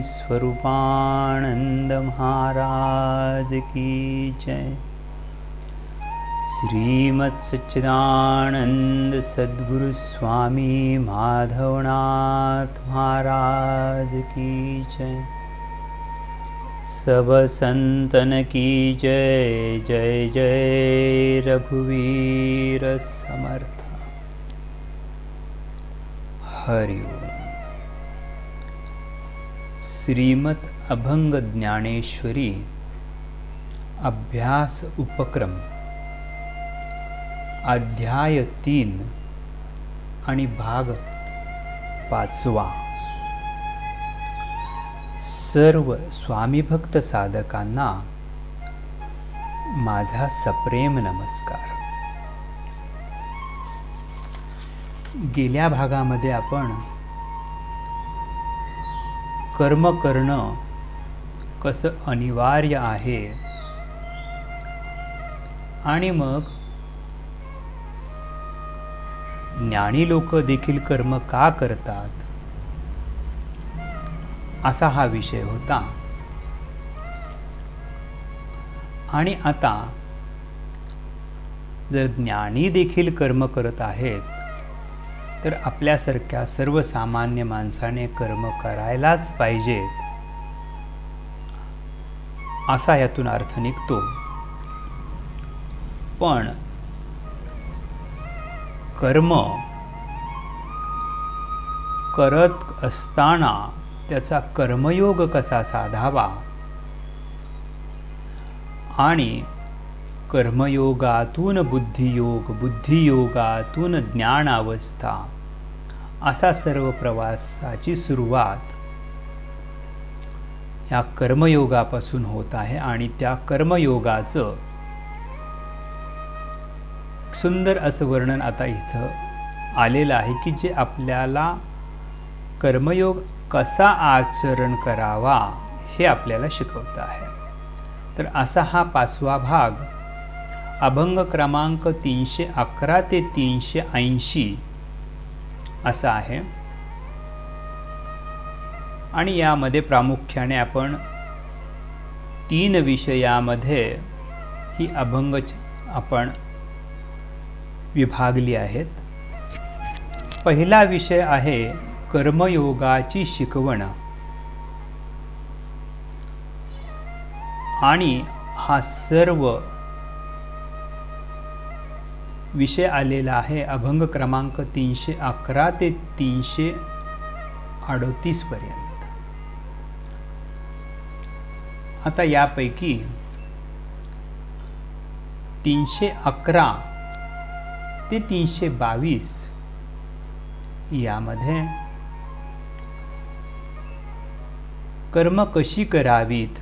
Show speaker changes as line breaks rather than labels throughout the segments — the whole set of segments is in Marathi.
स्वरूपानंद महाराज की जय। श्रीमत्सच्चिदानंद सद्गुरु स्वामी माधवनाथ महाराज की जय। सब संतन की जय जय जय रघुवीर समर्थ हरि ओम श्रीमत अभंग ज्ञानेश्वरी अभ्यास उपक्रम। अध्याय तीन आणि भाग पाचवा। सर्व स्वामीभक्त साधकांना माझा सप्रेम नमस्कार। गेल्या भागामध्ये आपण कर्म करणं कसं अनिवार्य आहे? आणि मग ज्ञानी लोक देखील कर्म का करतात? असा हा विषय होता. आणि आता जर ज्ञानी देखील कर्म करत आहेत तर आपल्यासारख्या सर्वसामान्य माणसाने कर्म करायलाच पाहिजेत. असा यातून अर्थ निघतो. पण कर्म करत असताना त्याचा कर्मयोग कसा साधावा? आणि कर्मयोगातून बुद्धियोग बुद्धियोगातून ज्ञान अवस्था असा सर्व प्रवासाची सुरुवात या कर्मयोगापासून होत आहे आणि त्या कर्मयोगाचं सुंदर असं वर्णन आता इथं आलेलं आहे की जे आपल्याला कर्मयोग कसा आचरण करावा हे आपल्याला शिकवत आहे. तर असा हा पाचवा भाग अभंग क्रमांक तीनशे अकरा ते तीनशे ऐंशी. असा आहे. आणि यामध्ये प्रामुख्याने आपण तीन विषयामध्ये ही अभंग आपण विभागली आहेत. पहिला विषय आहे कर्मयोगाची शिकवण. आणि हा सर्व विषय आलेला आहे. अभंग क्रमांक तीनशे अकरा ते तीनशे अडतीसपर्यंत आता यापैकी तीनशे अकरा ते तीनशे बावीस यामध्ये कर्म कशी करावीत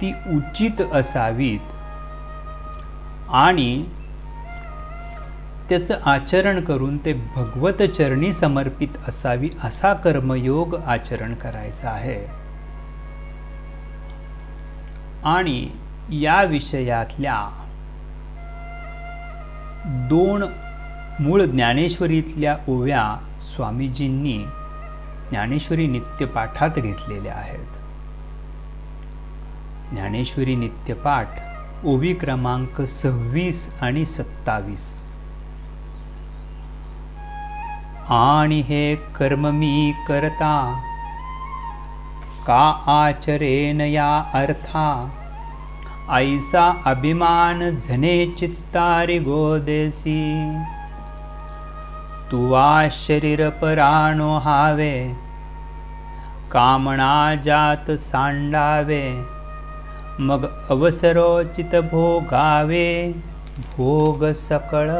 ती उचित असावीत आणि त्याचं आचरण करून ते भगवत चरणी समर्पित असावी असा कर्मयोग आचरण करायचा आहे. आणि या विषयातल्या दोन मूळ ज्ञानेश्वरीतल्या ओव्या स्वामीजींनी ज्ञानेश्वरी नित्यपाठात घेतलेल्या आहेत. ज्ञानेश्वरी नित्यपाठ ओवी क्रमांक सव्वीस आणि सत्तावीस. आणि हे कर्म मी करता. का आचरेन या अर्था? ऐसा अभिमान झने चित्तारी गोदेसी. तुवा शरीर पराणो हावे. कामना जात सांडावे. मग अवसरोचित भोगावे. भोग सकळ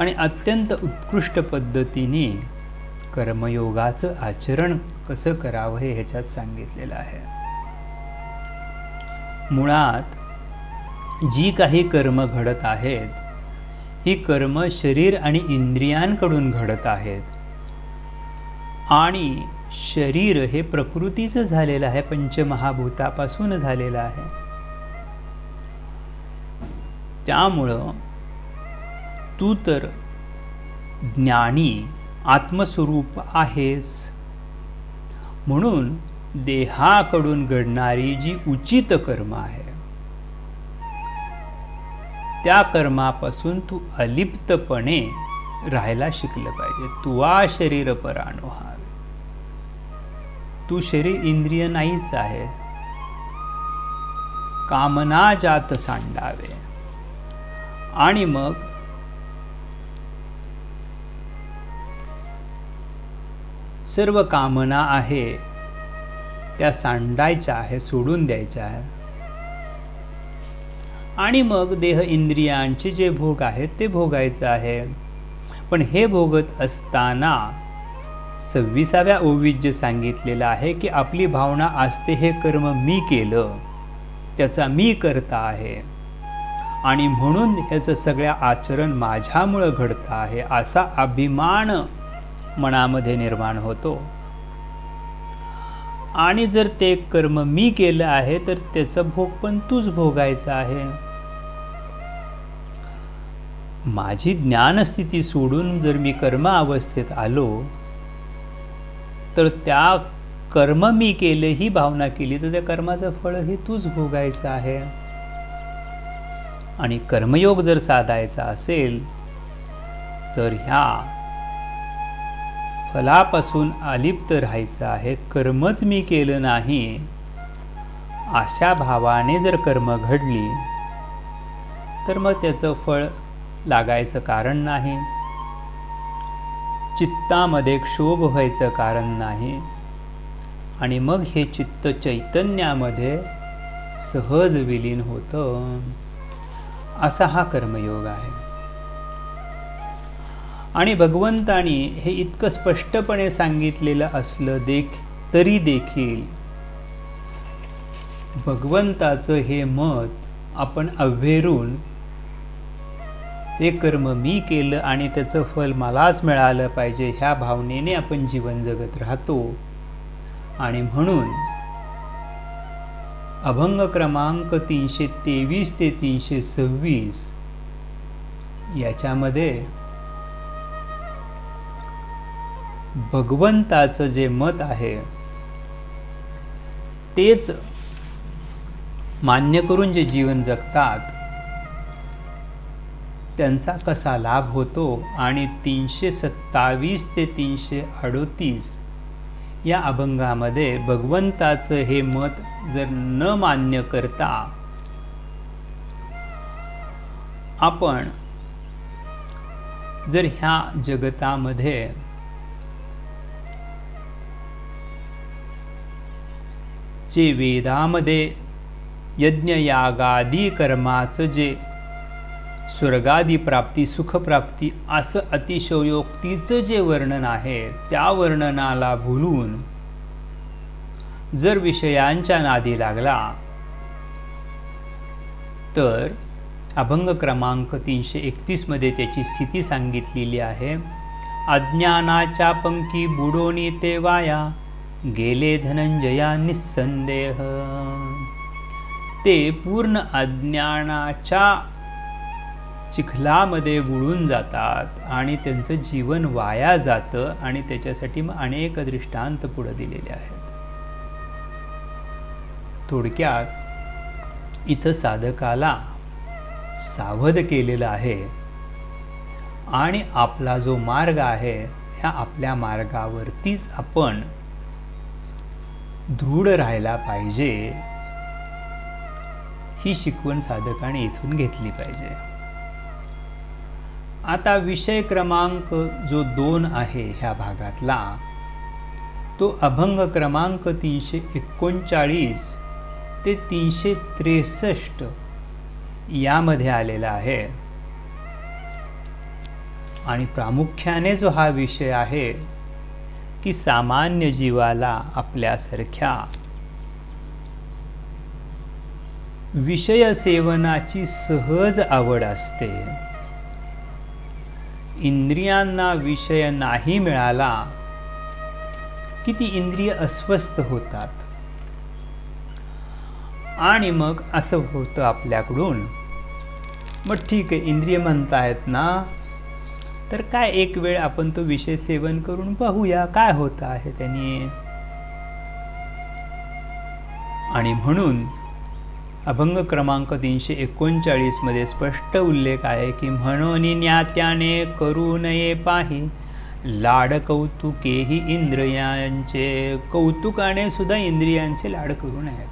आणि अत्यंत उत्कृष्ट पद्धतीने कर्मयोगाचं आचरण कसं करावं हे ह्याच्यात सांगितलेलं आहे. मुळात जी काही कर्म घडत आहेत ही कर्म शरीर आणि इंद्रियांकडून घडत आहेत. आणि शरीर हे प्रकृतीचं झालेलं आहे पंचमहाभूतापासून झालेलं आहे. त्यामुळं तू तर ज्ञानी आत्मस्वरूप आहेस. म्हणून देहाकडून घडणारी जी उचित कर्म आहे त्या कर्मापासून तू अलिप्तपणे राहायला शिकलं पाहिजे. तुवा शरीर परानुहावे तू शरीर इंद्रिय नाहीच आहे. कामना जात सांडावे. आणि मग सर्व कामना आहे. त्या सांडायच्या आहे सोडून द्यायच्या आहे. आणि मग देह इंद्रियांचे जे भोग आहेत ते भोगायचं आहे. पण हे भोगत असताना सव्वीसाव्या ओवीत जे सांगितलेलं आहे की आपली भावना असते हे कर्म मी केलं त्याचा मी करता आहे. आणि म्हणून ह्याचं सगळ्या आचरण माझ्यामुळं घडतं आहे असा अभिमान मनामध्ये निर्माण होतो. आणि जर ते कर्म मी केलं आहे तर त्याचा भोग पण तूच भोगायचा आहे. माझी ज्ञानस्थिती सोडून जर मी कर्म अवस्थेत आलो तर त्या कर्म मी केले ही भावना केली तर त्या कर्माचं फळ हे तूच भोगायचं आहे. आणि कर्मयोग जर साधायचा असेल तर ह्या फलापासून अलिप्त राहायचं आहे कर्मच मी केलं नाही. अशा भावाने जर कर्म घडली तर मग त्याचं फळ लागायचं कारण नाही. चित्तामध्ये क्षोभ व्हायचं कारण नाही. आणि मग हे चित्त चैतन्यामध्ये सहज विलीन होतं. असा हा कर्मयोग आहे. आणि भगवंतानी हे इतकं स्पष्टपणे सांगितलेलं असलं देख तरी देखील भगवंताचं हे मत आपण अव्हेरून ते कर्म मी केलं आणि त्याचं फल मलाच मिळालं पाहिजे ह्या भावनेने आपण जीवन जगत राहतो. आणि म्हणून अभंग क्रमांक तीनशे तेवीस ते तीनशे सव्वीस याच्यामध्ये भगवंताचं जे मत आहे तेच मान्य करून जे जीवन जगतात त्यांचा कसा लाभ होतो? आणि तीनशे सत्तावीस ते तीनशे अडोतीस या अभंगामध्ये भगवंताचं हे मत जर न मान्य करता आपण जर ह्या जगतामध्ये जे वेदामध्ये यज्ञयागादी कर्माचं जे स्वर्गादी प्राप्ती सुखप्राप्ती असं अतिशयोक्तीचं जे वर्णन आहे त्या वर्णनाला भुलून जर विषयांच्या नादी लागला तर अभंग क्रमांक तीनशे एकतीसमध्ये त्याची स्थिती सांगितलेली आहे. अज्ञानाच्या पंखी बुडोनी ते वाया गेले धनंजया निस्संदेह ते पूर्ण अज्ञानाच्या चिखलामध्ये बुडून जातात आणि त्यांचं जीवन वाया जातं आणि त्याच्यासाठी मग अनेक दृष्टांत पुढे दिलेले आहेत. थोडक्यात इथं साधकाला सावध केलेलं आहे आणि आपला जो मार्ग आहे ह्या आपल्या मार्गावरतीच आपण दृढ राहायला पाहिजे ही शिकवण साधकाने इथून घेतली पाहिजे. आता विषय क्रमांक जो दोन आहे ह्या भागातला तो अभंग क्रमांक तीनशे एकोणचाळीस ते तीनशे त्रेसष्ट यामध्ये आलेला आहे. आणि प्रामुख्याने जो हा विषय आहे की सामान्य जीवाला आपल्यासारख्या विषय सेवनाची सहज आवड असते. इंद्रियांना विषय नाही मिळाला की ती इंद्रिय अस्वस्थ होतात. आणि मग असं होतं आपल्याकडून. मग ठीक आहे इंद्रिय म्हणतायत ना तर काय एक वेळ आपण तो विषय सेवन करून पाहूया. काय होत आहे त्यांनी? आणि म्हणून अभंग क्रमांक तीनशे एकोणचाळीसमध्ये स्पष्ट उल्लेख आहे की म्हणून ज्ञात्याने करू नये पाही लाड कौतुकेही इंद्रियांचे कौतुकाने सुद्धा इंद्रियांचे लाड करू नयेत.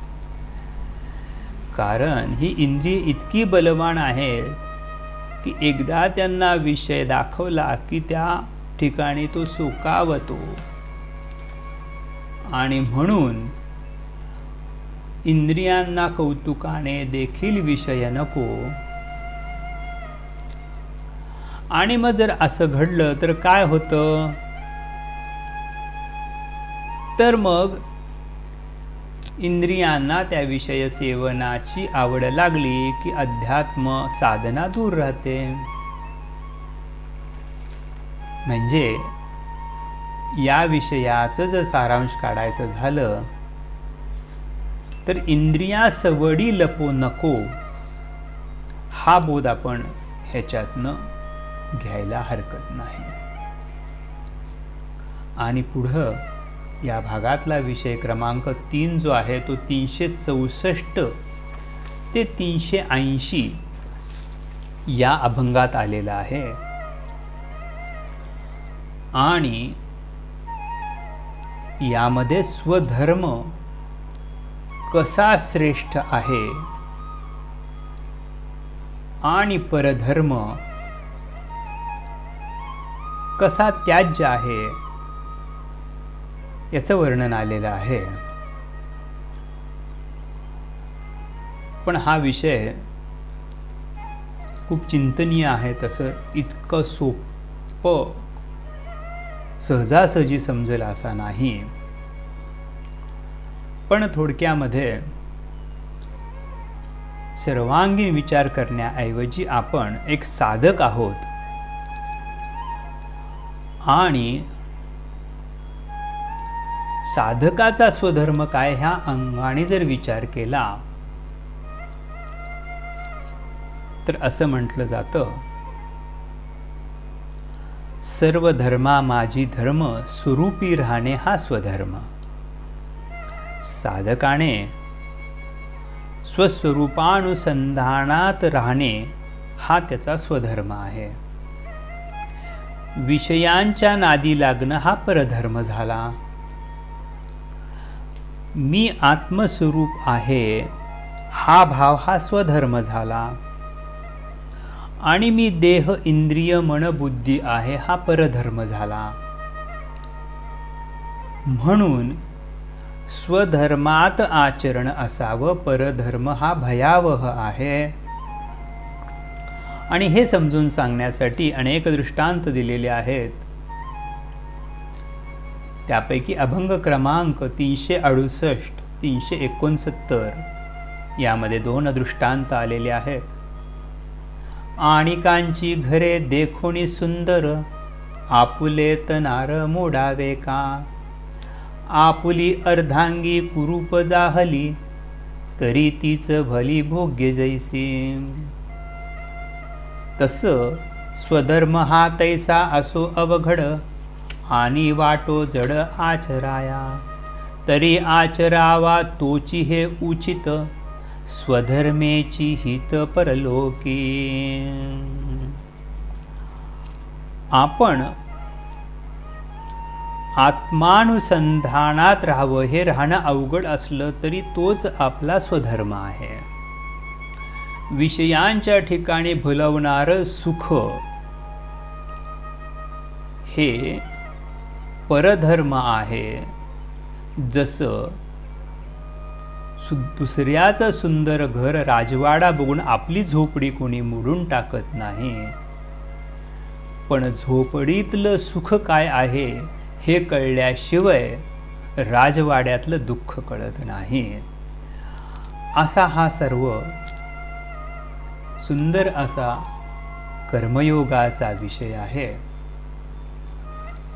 कारण ही इंद्रिय इतकी बलवान आहेत की एकदा त्यांना विषय दाखवला की त्या ठिकाणी तो सुकावतो. आणि म्हणून इंद्रियांना कौतुकाने देखील विषय नको. आणि मग जर असं घडलं तर काय होतं? तर मग इंद्रियांना त्या विषय सेवनाची आवड लागली की अध्यात्म साधना दूर राहते. म्हणजे या विषयाचं जर सारांश काढायचं झालं तर इंद्रिया सवडी लपो नको हा बोध आपण ह्याच्यातनं घ्यायला हरकत नाही. आणि पुढं या भागातला विषय क्रमांक तीन जो आहे तो तीनशे चौसष्ट ते तीनशे ऐंशी या अभंगात आलेला आहे. आणि यामध्ये स्वधर्म कसा श्रेष्ठ आहे आणि परधर्म कसा त्याज्य आहे याचं वर्णन आलेलं आहे. पण हा विषय खूप चिंतनीय आहे तसं इतकं सोपं सहजासहजी समजेल असा नाही. पण थोडक्यामध्ये सर्वांगीण विचार करण्याऐवजी आपण एक साधक आहोत. आणि साधकाचा स्वधर्म काय ह्या अंगाने जर विचार केला? तर असं म्हटलं जातं सर्व धर्मा माझी धर्म स्वरूपी राहणे हा स्वधर्म. साधकाने स्वस्वरूपानुसंधानात राहणे हा त्याचा स्वधर्म आहे. विषयांच्या नादी लागणं हा परधर्म झाला. मी आत्मस्वरूप आहे हा भाव हा स्वधर्म झाला. आणि मी देह इंद्रिय मन बुद्धी आहे हा परधर्म झाला. म्हणून स्वधर्मात आचरण असावं परधर्म हा भयावह आहे. आणि हे समजून सांगण्यासाठी अनेक दृष्टांत दिलेले आहेत. त्यापैकी अभंग क्रमांक तीनशे अडुसष्ट तीनशे एकोणसत्तर. यामध्ये दोन दृष्टांत आलेले आहेत. आणिकांची घरे देखोणी सुंदर आपुले तनार मोडावे का? आपुली अर्धांगी कुरूप जाहली तरी तीच भली भोग्य जैसी. तस स्वधर्म हा तैसा असो अवघड आणि वाटो जड आचराया. तरी आचरावा तोची हे उचित स्वधर्मेची हित परलोकी. आपण आत्मानुसंधानात राहावं हे राहणं अवघड असलं तरी तोच आपला स्वधर्म आहे. विषयांच्या ठिकाणी भुलवणारं सुख हे परधर्म आहे. जसं सु दुसऱ्याचं सुंदर घर राजवाडा बघून आपली झोपडी कोणी मोडून टाकत नाही. पण झोपडीतलं सुख काय आहे हे कळल्याशिवाय राजवाड्यातलं दुःख कळत नाही. असा हा सर्व सुंदर असा कर्मयोगाचा विषय आहे.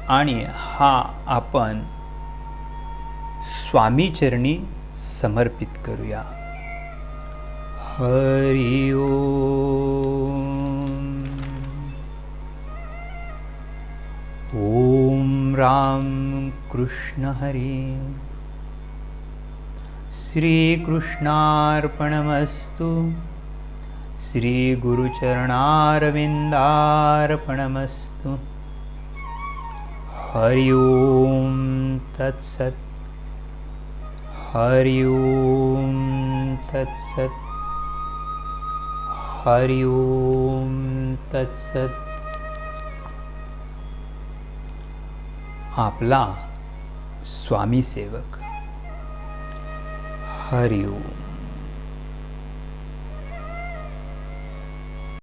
आणि हा आपण स्वामीचरणी समर्पित करूया. हरि ओम राम कृष्ण हरी. श्रीकृष्णार्पणमस्तु. श्रीगुरुचरणारविन्दार्पणमस्तु. हरि ओम तत्सत। हरि ओं तत्सत। हरि ओं तत्सत। आपला स्वामी सेवक। हरि ओम।